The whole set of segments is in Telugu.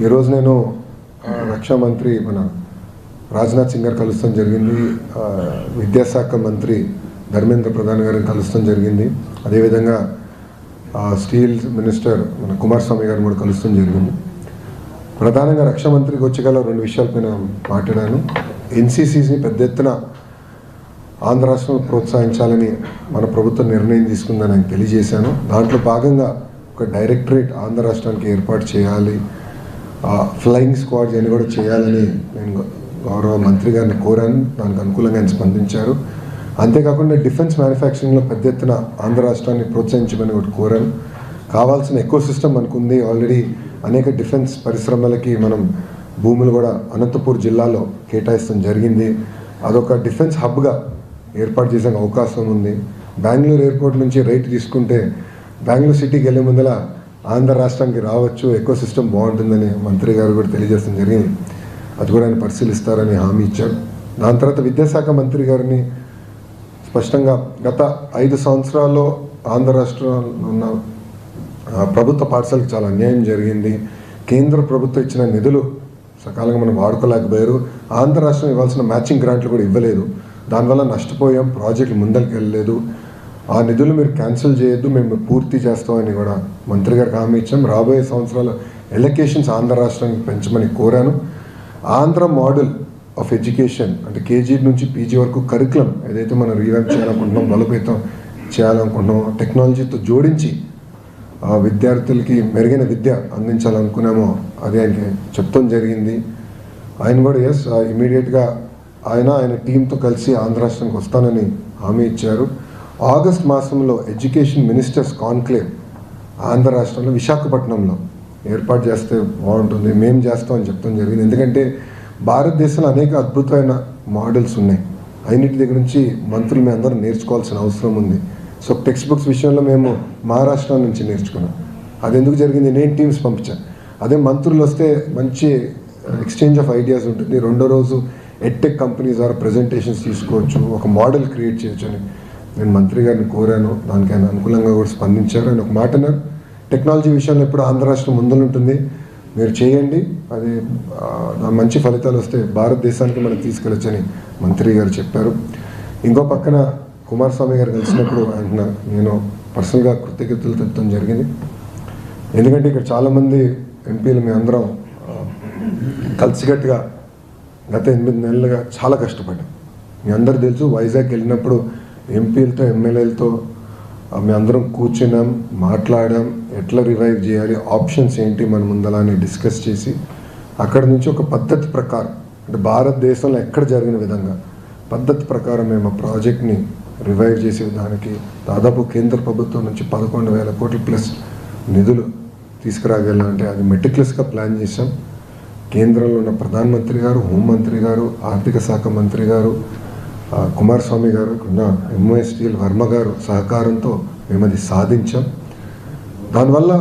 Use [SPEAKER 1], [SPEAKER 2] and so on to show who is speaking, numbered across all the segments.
[SPEAKER 1] ఈరోజు నేను ఆ, రక్షా మంత్రి మన రాజ్నాథ్ సింగ్ గారు కలుస్తాం జరిగింది. విద్యాశాఖ మంత్రి ధర్మేంద్ర ప్రధాన్ గారిని కలుస్తాం జరిగింది. అదేవిధంగా స్టీల్ మినిస్టర్ మన కుమారస్వామి గారిని కూడా కలుస్తాం జరిగింది. ప్రధానంగా రక్షా మంత్రికి వచ్చగల రెండు విషయాలపైన మాట్లాడాను. ఎన్సీసీని పెద్ద ఎత్తున ఆంధ్ర రాష్ట్రం ప్రోత్సహించాలని మన ప్రభుత్వం నిర్ణయం తీసుకుందని నేను తెలియజేశాను. దాంట్లో భాగంగా ఒక డైరెక్టరేట్ ఆంధ్ర రాష్ట్రానికి ఏర్పాటు చేయాలి. ఫ్లయింగ్ స్క్వాడ్స్ అని కూడా చేయాలని నేను గౌరవ మంత్రి గారిని కోరాను. దానికి అనుకూలంగా ఆయన స్పందించారు. అంతేకాకుండా డిఫెన్స్ మ్యానుఫ్యాక్చరింగ్లో పెద్ద ఎత్తున ఆంధ్ర రాష్ట్రాన్ని ప్రోత్సహించమని ఒకటి కోరాను. కావాల్సిన ఎక్కువ సిస్టమ్ మనకుంది ఆల్రెడీ అనేక డిఫెన్స్ పరిశ్రమలకి మనం భూములు కూడా అనంతపూర్ జిల్లాలో కేటాయిస్తాం జరిగింది. అదొక డిఫెన్స్ హబ్గా ఏర్పాటు చేసే అవకాశం ఉంది. బెంగళూరు ఎయిర్పోర్ట్ నుంచి రైట్ తీసుకుంటే బెంగళూరు సిటీకి వెళ్ళే ముందల ఆంధ్ర రాష్ట్రానికి రావచ్చు ఎక్కువ సిస్టమ్ బాగుంటుందని మంత్రి గారు కూడా తెలియజేయడం జరిగింది. అది కూడా ఆయన పరిశీలిస్తారని హామీ ఇచ్చారు. దాని తర్వాత విద్యాశాఖ మంత్రి గారిని స్పష్టంగా గత ఐదు సంవత్సరాల్లో ఆంధ్ర రాష్ట్రంలో ఉన్న ప్రభుత్వ పాఠశాలకు చాలా అన్యాయం జరిగింది. కేంద్ర ప్రభుత్వం ఇచ్చిన నిధులు సకాలంగా మనం వాడుకోలేకపోయారు. ఆంధ్ర రాష్ట్రం ఇవ్వాల్సిన మ్యాచింగ్ గ్రాంట్లు కూడా ఇవ్వలేదు. దానివల్ల నష్టపోయాం. ప్రాజెక్టులు ముందరికి వెళ్ళలేదు ఆ నిధులు మీరు క్యాన్సిల్ చేయొద్దు మేము పూర్తి చేస్తామని కూడా మంత్రి గారికి హామీ ఇచ్చాం. రాబోయే సంవత్సరాల ఎలకేషన్స్ ఆంధ్ర రాష్ట్రానికి పెంచమని కోరాను. ఆంధ్ర మోడల్ ఆఫ్ ఎడ్యుకేషన్ అంటే కేజీ నుంచి పీజీ వరకు కరికులం ఏదైతే మనం రీవ్యాంప్ చేయాలనుకుంటున్నాం బలోపేతం చేయాలనుకుంటున్నామో టెక్నాలజీతో జోడించి ఆ విద్యార్థులకి మెరుగైన విద్య అందించాలనుకున్నామో అది ఆయనకి చెప్తాం జరిగింది. ఆయన కూడా ఎస్ ఇమీడియట్గా ఆయన ఆయన టీంతో కలిసి ఆంధ్ర రాష్ట్రానికి వస్తానని హామీ ఇచ్చారు. ఆగస్ట్ మాసంలో ఎడ్యుకేషన్ మినిస్టర్స్ కాన్క్లేవ్ ఆంధ్ర రాష్ట్రంలో విశాఖపట్నంలో ఏర్పాటు చేస్తే బాగుంటుంది మేము చేస్తామని చెప్తాం జరిగింది. ఎందుకంటే భారతదేశంలో అనేక అద్భుతమైన మోడల్స్ ఉన్నాయి. అన్నిటి దగ్గర నుంచి మంత్రులు మేము అందరం నేర్చుకోవాల్సిన అవసరం ఉంది. సో టెక్స్ట్ బుక్స్ విషయంలో మేము మహారాష్ట్ర నుంచి నేర్చుకున్నాం. అది ఎందుకు జరిగింది? నేను టీమ్స్ పంపించాను అదే మంత్రులు వస్తే మంచి ఎక్స్చేంజ్ ఆఫ్ ఐడియాస్ ఉంటుంది. రెండో రోజు ఎడ్టెక్ కంపెనీస్ ద్వారా ప్రజెంటేషన్స్ తీసుకోవచ్చు ఒక మోడల్ క్రియేట్ చేయొచ్చు అని. నేను మంత్రి గారిని కోరాను దానికి ఆయన అనుకూలంగా కూడా స్పందించారు. ఆయన ఒక మాట అన్నారు. టెక్నాలజీ విషయంలో ఎప్పుడు ఆంధ్ర రాష్ట్రం ముందుంటుంది మీరు చేయండి. అది మంచి ఫలితాలు వస్తే భారతదేశానికి మనం తీసుకెళ్ళొచ్చని మంత్రి గారు చెప్పారు. ఇంకో పక్కన కుమారస్వామి గారు కలిసినప్పుడు ఆయన నేను పర్సనల్గా కృతజ్ఞతలు తెలుపడం జరిగింది. ఎందుకంటే ఇక్కడ చాలామంది ఎంపీలు మీ అందరం కలిసికట్టుగా గత ఎనిమిది నెలలుగా చాలా కష్టపడ్డాం. మీ అందరు తెలుసు వైజాగ్ వెళ్ళినప్పుడు ఎంపీలతో ఎమ్మెల్యేలతో మేము అందరం కూర్చున్నాం మాట్లాడాం ఎట్లా రివైవ్ చేయాలి ఆప్షన్స్ ఏంటి మన ముందలా అని డిస్కస్ చేసి అక్కడి నుంచి ఒక పద్ధతి ప్రకారం అంటే భారతదేశంలో ఎక్కడ జరిగిన విధంగా పద్ధతి ప్రకారం మేము ఆ ప్రాజెక్ట్ని రివైవ్ చేసే దానికి దాదాపు కేంద్ర ప్రభుత్వం నుంచి పదకొండు వేల కోట్ల ప్లస్ నిధులు తీసుకురాగలంటే అది మెటిక్యులస్గా ప్లాన్ చేశాం. కేంద్రంలో ఉన్న ప్రధానమంత్రి గారు హోంమంత్రి గారు ఆర్థిక శాఖ మంత్రి గారు కుమారస్వామి గారు ఉన్న ఎంఓఎస్ వర్మ గారు సహకారంతో మేము అది సాధించాం. దానివల్ల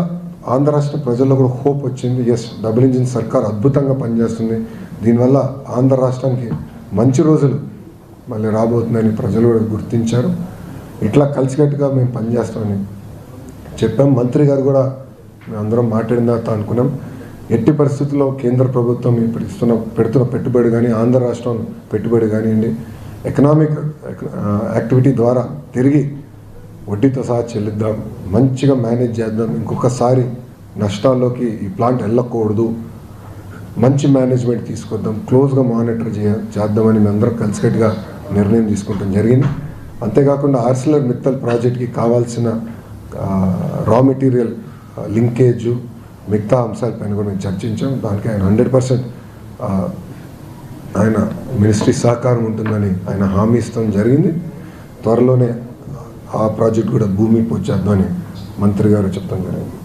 [SPEAKER 1] ఆంధ్ర రాష్ట్ర ప్రజల్లో కూడా హోప్ వచ్చింది. ఎస్ డబుల్ ఇంజిన్ సర్కార్ అద్భుతంగా పనిచేస్తుంది. దీనివల్ల ఆంధ్ర రాష్ట్రానికి మంచి రోజులు మళ్ళీ రాబోతుందని ప్రజలు కూడా గుర్తించారు. ఇట్లా కలిసికట్టుగా మేము పనిచేస్తామని చెప్పాం. మంత్రి గారు కూడా మేము అందరం మాట్లాడిన తర్వాత అనుకున్నాం. ఎట్టి పరిస్థితుల్లో కేంద్ర ప్రభుత్వం ఇప్పుడు ఇస్తున్న పెడుతున్న పెట్టుబడి కానీ ఆంధ్ర రాష్ట్రం పెట్టుబడి కానివ్వండి ఎకనామిక్ యాక్టివిటీ uh, ద్వారా తిరిగి వడ్డీతో సహా చెల్లిద్దాం. మంచిగా మేనేజ్ చేద్దాం. ఇంకొకసారి నష్టాల్లోకి ఈ ప్లాంట్ వెళ్ళకూడదు. మంచి మేనేజ్మెంట్ తీసుకొద్దాం. క్లోజ్గా మానిటర్ చేయ చేద్దామని మేమందరం కలిసికట్టుగా నిర్ణయం తీసుకుంటాం. జరిగింది. అంతేకాకుండా ఆర్సిలర్ మిత్తల్ ప్రాజెక్ట్కి కావాల్సిన రా మెటీరియల్ లింకేజు మిగతా అంశాలపైన కూడా మేము చర్చించాం. దానికి ఆయన హండ్రెడ్ పర్సెంట్ ఆయన మినిస్ట్రీ సహకారం ఉంటుందని ఆయన హామీ ఇస్తాం జరిగింది. త్వరలోనే ఆ ప్రాజెక్ట్ కూడా భూమి వచ్చేద్దామని మంత్రి గారు చెప్తాం జరిగింది.